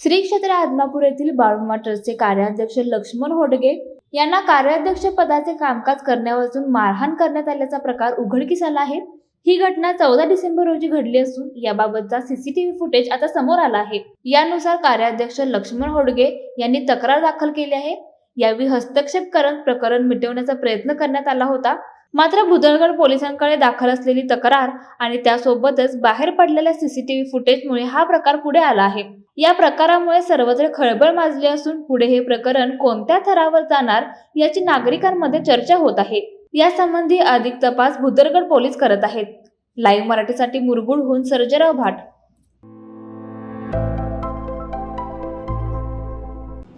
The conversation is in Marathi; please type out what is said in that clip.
श्री क्षेत्र आदमापूर येथील बाळूमा ट्रस्टचे कार्याध्यक्ष लक्ष्मण होडगे यांना कार्याध्यक्ष पदाचे कामकाज करण्यापासून मारहाण करण्यात आल्याचा प्रकार उघडकीस आला आहे. ही घटना चौदा डिसेंबर रोजी घडली असून याबाबतचा सीसीटीव्ही फुटेज आता समोर आला आहे. यानुसार कार्याध्यक्ष लक्ष्मण होडगे यांनी तक्रार दाखल केली आहे. यावेळी हस्तक्षेप करत प्रकरण मिटवण्याचा प्रयत्न करण्यात आला होता. मात्र भुदळगड पोलिसांकडे दाखल असलेली तक्रार आणि त्यासोबतच बाहेर पडलेल्या सीसीटीव्ही फुटेजमुळे हा प्रकार पुढे आला आहे. या प्रकारामुळे सर्वत्र खळबळ माजली असून पुढे हे प्रकरण कोणत्या थरावर जाणार याची नागरिकांमध्ये चर्चा होत आहे. यासंबंधी अधिक तपास भुदरगड पोलीस करत आहेत. लाईव्ह मराठीसाठी मुरगुडहून सर्जराव भाट.